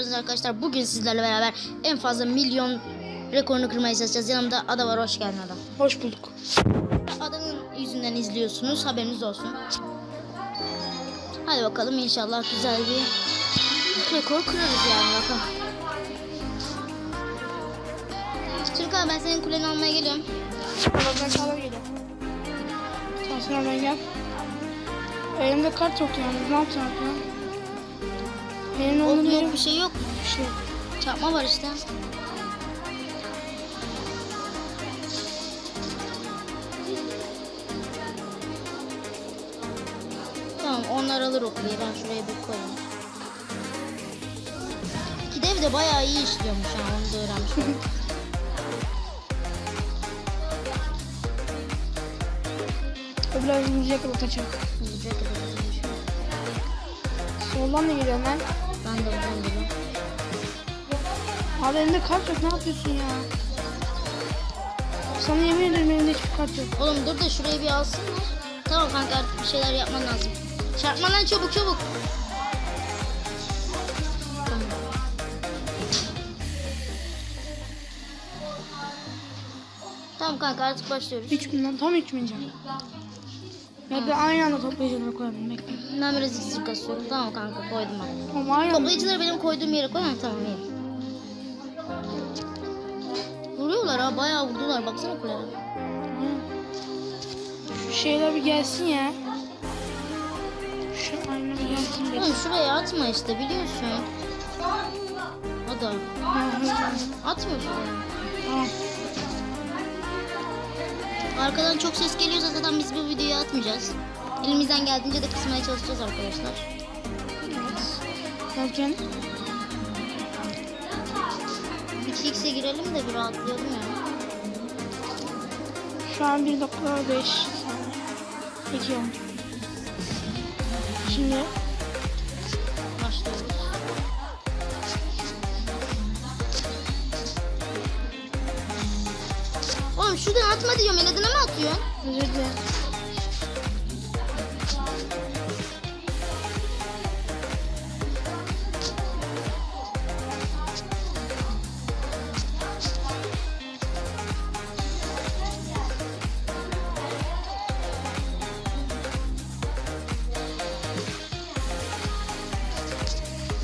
geldiniz arkadaşlar. Bugün sizlerle beraber en fazla milyon rekorunu kırmaya çalışacağız. Yanımda Ada var. Hoş geldin Ada. Hoş bulduk. Ada'nın yüzünden izliyorsunuz. Haberiniz olsun. Hadi bakalım inşallah güzel bir rekor kırarız yani bakalım. Türkan ben senin kuleni almaya geliyorum. Bak ben sağlam geliyorum. Sen sıra ben gel. Elimde kart yok yani. Ne yapacağım ya? Benim Yok, onun yok bir şey yok. bir şey. Çarpma var işte. Tamam onlar alır o kuleyi. Ben şuraya bir koyayım. Kidev de bayağı iyi işliyormuş ha onu da öğrenmiş biraz müziğe kapatacak. Güzel kıdemliymiş. Soldan da geliyorum ben. Ben de buradan geliyorum. Abi elimde kart yok. Ne yapıyorsun ya? Sana yemin ederim elimde hiçbir kart yok. Oğlum dur da şurayı bir alsınlar. Tamam kanka artık bir şeyler yapman lazım. Çarpma lan çabuk çabuk. Tamam. Tamam kanka artık başlıyoruz. 3 bin lan. Tam 3 can. Bekle aynı anda toplayıcıları koyalım. Bekle. Ben biraz iksir kasıyorum. Tamam kanka koydum ben. Ama aynı anda. Toplayıcıları benim koyduğum yere koy. Ha, tamam iyi. Vuruyorlar ha bayağı vurdular. Baksana kuleye. Şu şeyler bir gelsin ya. Şu bir gelsin. bekle. Oğlum şuraya atma işte biliyorsun. O da. Atma şuraya. Tamam. Arkadan çok ses geliyorsa zaten biz bu videoyu atmayacağız. Elimizden geldiğince de kısmaya çalışacağız arkadaşlar. Evet. Derken 2x'e girelim de bir rahatlayalım ya. şu an 1.5 saniye. 2 oldu. Şimdi Oğlum şuradan atma diyorum. Eladına mı atıyorsun? özür dilerim.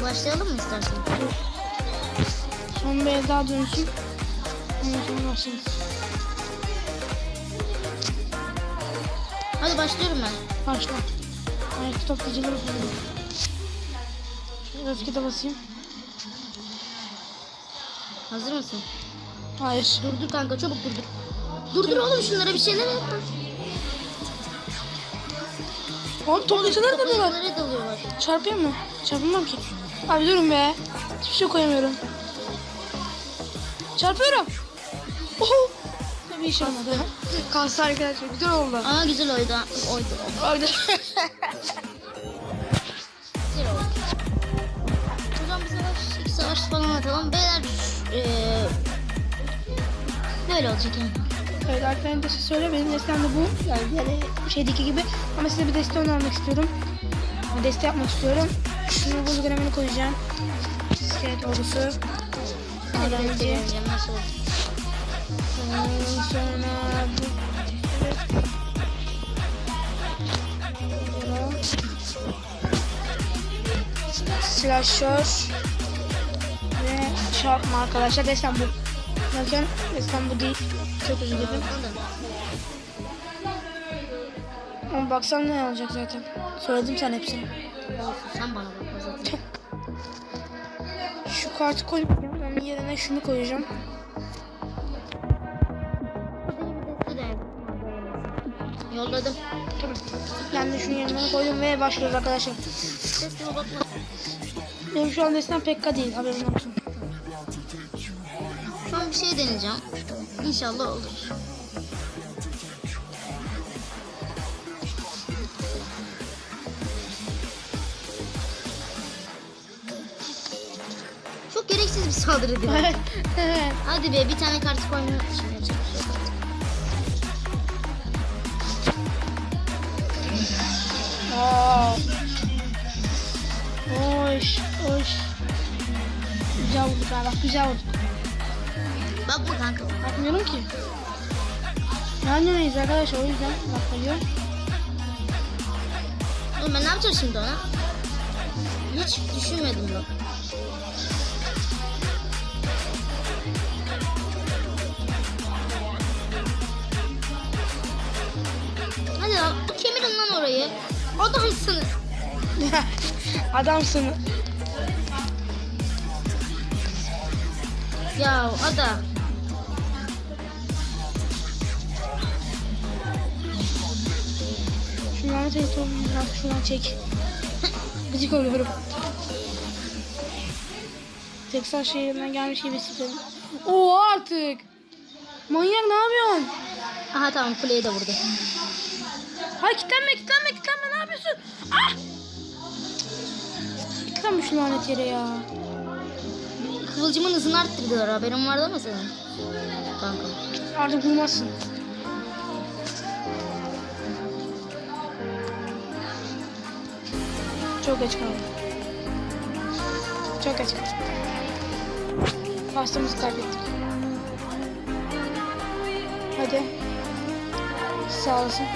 Başlayalım mı istersen? Son bir daha dönsün. Ondan sonra başlarız. Hadi başlıyorum ben. Başla. Toplayıcıları koyalım. Şöyle öfkede basayım. Hazır mısın? Hayır. Dur dur kanka çabuk dur dur. Dur dur oğlum şunlara bir şeyler yap. Oğlum toplayıcıları da mı var? Toplayıcılara dalıyorlar. Çarpıyor mu? Çarpılmam ki. Abi durun be. Hiçbir şey koyamıyorum. Çarpıyorum. Oho. Bir iş olmadı. Kalsı arkadaşlar. Güzel oldu. Ama güzel oydu. Oydu. Orada. Güzel oldu. O zaman bir savaş, iki savaş falan atalım. Beyler eee böyle olacak yani. evet arkadaşlar de söyle. Benim destem de bu. Yani diğer şeydeki gibi. Ama size bir deste önermek istiyorum. Deste yapmak istiyorum. Şunu buz gremini koyacağım. Hadi ben Öğrenci. nasıl olacak. Slasher ve çarpma arkadaşlar desem bu. Bakın desem bu değil. Çok özür dilerim. Ama baksan ne olacak zaten. Söyledim sen hepsini. Olsun sen bana zaten. Şu kartı koymayacağım. Onun yerine şunu koyacağım. Yolladım. Ben de şunun yerine koydum ve başlıyoruz arkadaşlar. Benim şu an destem Pekka değil haberin olsun. Şu an bir şey deneyeceğim. İnşallah olur. Çok gereksiz bir saldırı değil mi? Hadi be bir tane kartı koymuyor. Şimdi yapacak bir şey yok artık. Wow. Hoş, hoş. Güzel vurduk. Bakma kanka. Bakmıyorum ki. Yan yanayız arkadaşlar o yüzden bakıyorum. Oğlum ben ne yapacağım şimdi ona? Hiç düşünmedim bak. Orayı. Adamsın. Adamsın. Ya ada. Şu lanet et oğlum biraz şuradan çek. Gıcık oluyorum. Texas şehrinden gelmiş gibi hissediyorum. Oo artık. Manyak ne yapıyorsun? Aha tamam kuleyi de vurdu. Hayır ne yapıyorsun? Ah! Kitlenme şu lanet yere ya. Kıvılcımın hızını arttırdılar haberin vardı mı senin? Kanka. Artık vurmazsın. Çok geç kaldım. Çok geç kaldım. Pastamızı kaybettik. Hadi. Sağ olasın.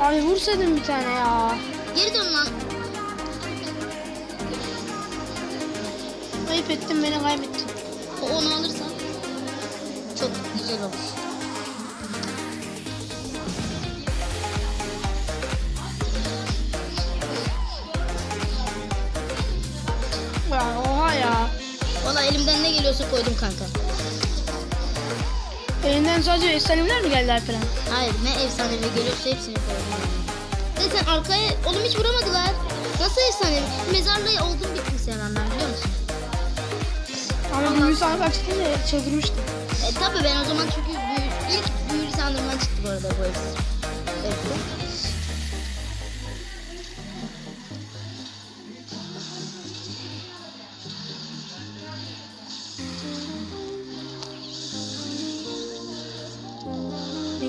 Abi vursaydın bir tane ya. Geri dön lan. Ayıp ettin beni kaybettin. O onu alırsan çok güzel olur. Ya oha ya. Valla elimden ne geliyorsa koydum kanka. Elinden sadece efsaneler mi geldiler falan? Hayır ne efsanevi geliyorsa hepsini koydum. Zaten arkaya oğlum hiç vuramadılar. Nasıl efsanevi? Mezarlığı oldum bittim sen ben biliyor musun? Ama büyü sandık açtığında çıldırmıştım. E tabi ben o zaman çünkü büyü, ilk büyülü sandığımdan çıktı bu arada bu hepsi. Evet.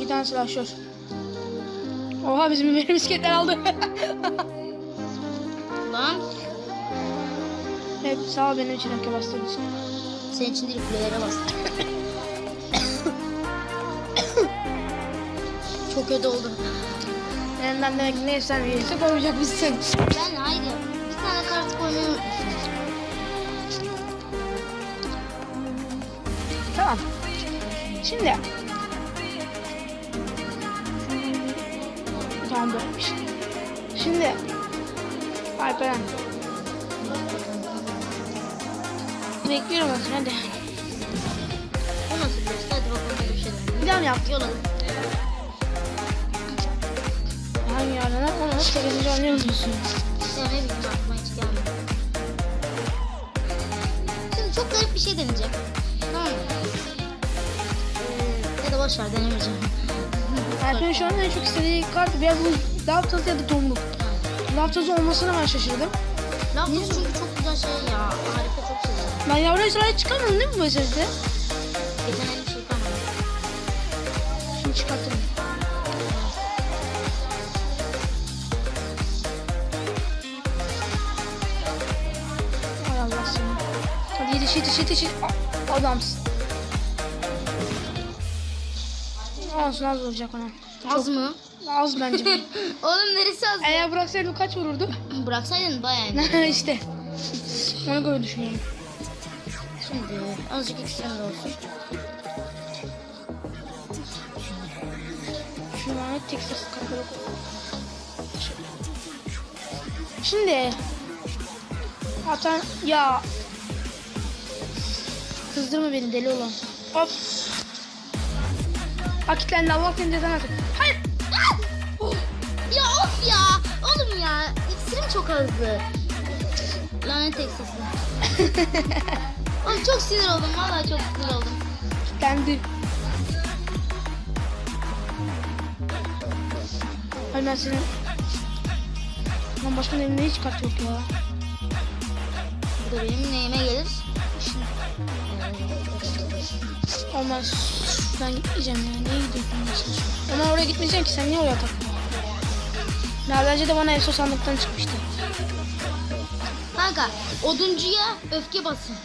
İki tane silahşör. Oha bizim biber misketler aldı. Lan Hep sağ ol benim için hakkı bastığın için. senin için değil kulelere bastım. Çok kötü oldu. Elinden demek ki ne efsane gelirse koyacak bizsin. Ben haydi bir tane kart unutmuşum. Tamam. Şimdi. Böylemiş. Şimdi. Alperen. Bekliyorum olsun hadi. O nasıl bir şey? Hadi bakalım bir şey dene. Bir daha mı yap? Yolladım. Hangi arana? Onu 8. anlıyor musun? Ya ne bileyim aklıma hiç gelmedi. Şimdi çok garip bir şey deneyeceğim. Tamam mı? Ee, ya da boş ver denemeyeceğim. Alper'in şu an en çok istediği kart biraz bu Laptoz ya da Tomruk. Laptoz olmasına ben şaşırdım. Laptop çünkü çok güzel şey ya. Harika çok seviyorum. Ben yavru sıraya çıkamadım değil mi bu sesde? Yetenekli şey kalmadı. Şimdi çıkartırım. Hay Allah seni. Hadi yetiş yetiş yetiş. yetiş. A- Adamsın. Olsun az olacak ona. Az mı? Az bence. Oğlum neresi az? Eğer bıraksaydım kaç vururdu? Bıraksaydın bayağı işte. Ona göre düşünüyorum. Şimdi azıcık ekstrem olsun. Şu lanet Texas kapalı. Şimdi atan ya kızdırma beni deli olan. Hop. Akitlendi Allah seni cezanı atın. Hayır. Ah! Ya of ya. Oğlum ya. İksirim çok azdı. Lanet Texas'ı. Oğlum çok sinir oldum. Vallahi çok sinir oldum. Kitlendi. Hayır ben senin... Lan başkanın elinde hiç kart yok ya. Bu da benim neyime gelir? Şimdi. Olmaz. Şuradan gitmeyeceğim ya. Niye gidiyorsun? Ama oraya gitmeyeceksin ki. Sen niye oraya takıldın? Daha önce de bana Efso sandıktan çıkmıştı. kanka. Oduncuya öfke basın.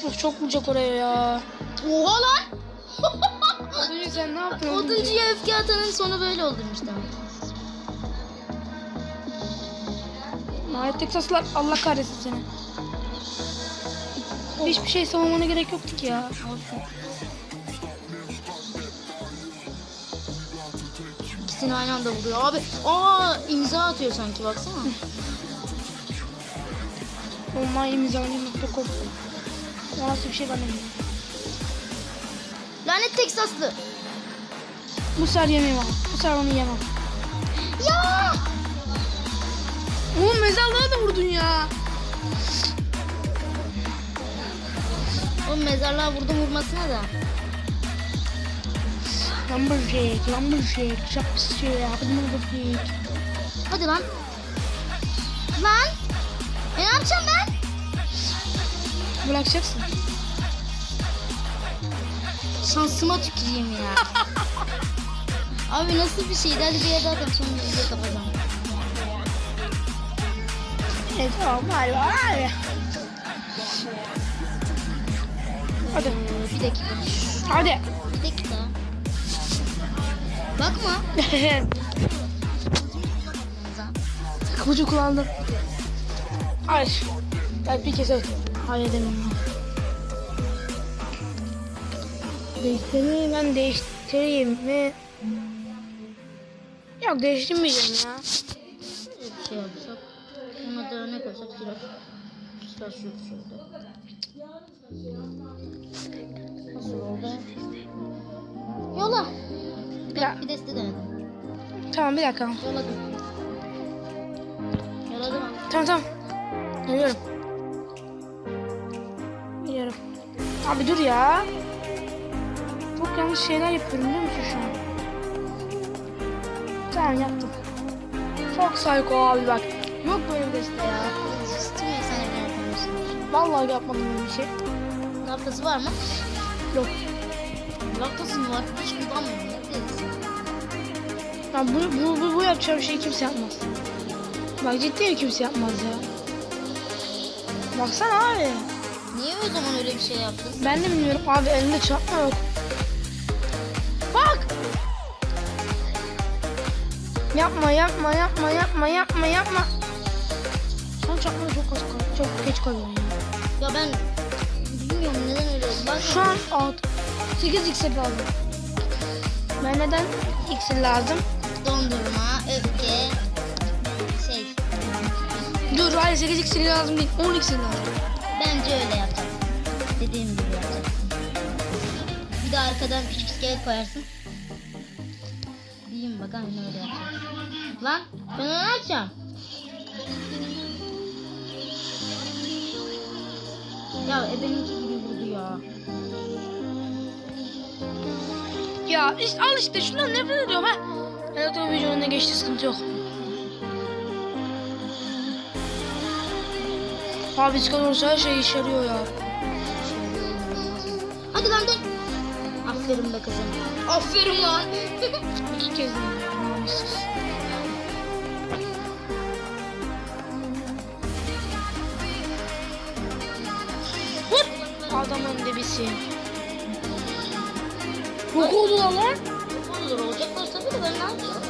Çok çok vuracak oraya ya. Oha lan. Oduncu sen ne yaptın? Oduncuya öfke atanın sonu böyle olurmuş demek. Lanet Teksaslar Allah kahretsin seni. Hiçbir şey savunmana gerek yoktu ki ya. İkisini aynı anda vuruyor abi. Aa imza atıyor sanki baksana. Online imzalayayım.com nasıl bir şey ben de. Lanet Teksaslı. Bu sefer yemeyeyim ama. Bu sefer onu yemem. Ya. Oğlum mezarlığa da vurdun ya. Mezarlığa vurdum vurmasına da. Lumberjack, lumberjack, chopstick, lumberjack. Hadi lan. Lan. E ne yapacağım ben? Bırakacaksın. Şansıma tüküreyim ya. Abi nasıl bir şeydi? Hadi bir yere daha atalım sonra videoyu kapatacağım. Evet tamam hadi hadi. Hadi. Bir dakika. Hadi. Bir dakika. Bakma. Kılıcı kullandım. Hayır. Ben bir kez evet. Hayır edemiyorum. Değiştireyim ben değiştireyim mi? Yok değiştirmeyeceğim ya. Bir şey yapsak. Ona da ne koysak silah. Şu şurada. Nasıl oldu? Yola. Bir, Ya. bir deste denedim. Tamam bir dakika. Yoladım. Yoladım. Tamam tamam. Geliyorum. Geliyorum. Abi dur ya. Çok yanlış şeyler yapıyorum biliyor musun şu an? Tamam yaptım. Çok psycho abi bak. Yok böyle bir deste ya. Vallahi yapmadım böyle bir şey. Laftası var mı? Yok. Laftası mı var? Hiç kullanmıyorum. Ya bu, bu, bu, bu yapacağım şey kimse yapmaz. Bak ciddi kimse yapmaz ya. Baksana abi. Niye o zaman öyle bir şey yaptın? Ben de bilmiyorum abi elinde çarpma yok. Bak. Yapma yapma yapma yapma yapma yapma. Son çarpma çok az kalıyor. Çok geç kalıyor ya. Ben bilmiyorum neden öyle oldu. Bak Şu an alt. 8 iksir lazım. Ben neden iksir lazım? dondurma, öfke, şey. Dur hayır 8 iksir lazım değil. 10 iksir lazım. Bence öyle yapacaksın. Dediğim gibi yapacaksın. Bir de arkadan küçük iskelet koyarsın. Diyeyim bak aynen öyle yapacaksın. Lan ben onu ne Ya ebeninki gibi vurdu ya. Ya işte al işte şundan nefret ediyorum ha. Evet o videonun önüne geçti sıkıntı yok. Abi çıkan olursa her şey işe yarıyor ya. Hadi lan dön. Aferin be kızım. Aferin lan. İki kez namussuz. Debisi. Yok oldular lan. Olur olacaklar tabii de ben ne yapacağım?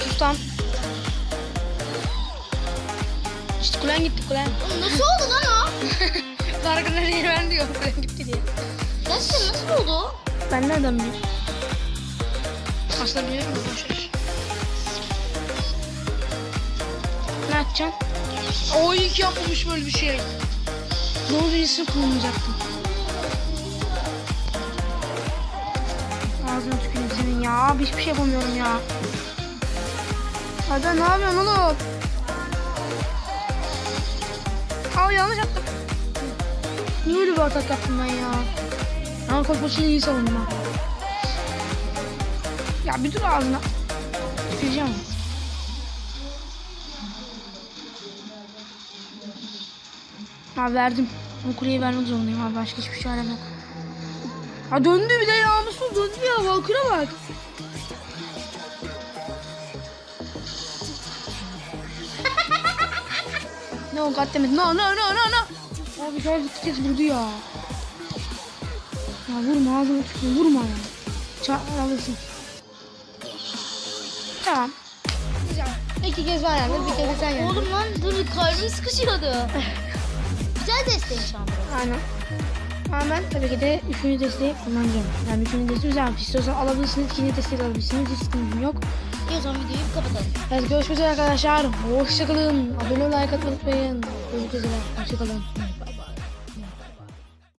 Sus lan. İşte kulen gitti kulen. Oğlum nasıl oldu lan o? Farkında değil ben diyor kulen gitti diye. Gerçekten nasıl oldu? Ben nereden bileyim? Aslında biliyorum da boş Ne yapacaksın? O ki yapmamış böyle bir şey. Doğru birisini kullanacaktım. Ağzına tüküreyim senin ya. Abi hiçbir şey yapamıyorum ya. Hadi ne yapıyorsun oğlum? Aa yanlış yaptım. Niye öyle bir atak yaptım ben ya? Ama korkmasını iyi savundum ha. Ya bir dur ağzına. Tüküreceğim. Abi verdim. Bu kuleyi vermek zorundayım abi. Başka hiçbir çarem yok. Ha döndü bir de ya. Nasıl döndü ya? Valkür'e bak. no god damn it. No no no no no. Abi şöyle bir kez vurdu ya. Ya vurma ağzını tutun vurma ya. Çağır alırsın. Tamam. Güzel. İki kez var yani. Bir kez sen yani. Oğlum lan dur kalbim sıkışıyordu. Güzel desteğim anda. Aynen. Ama ben tabii ki de üçüncü desteği kullanacağım. Yani üçüncü desteği güzel. İstiyorsan alabilirsiniz. ikinci desteği de alabilirsiniz. Hiç sıkıntı yok. İyi o zaman videoyu kapatalım. Evet görüşmek üzere arkadaşlar. Hoşçakalın. Abone ol, like atmayı unutmayın. Görüşmek üzere. Hoşçakalın.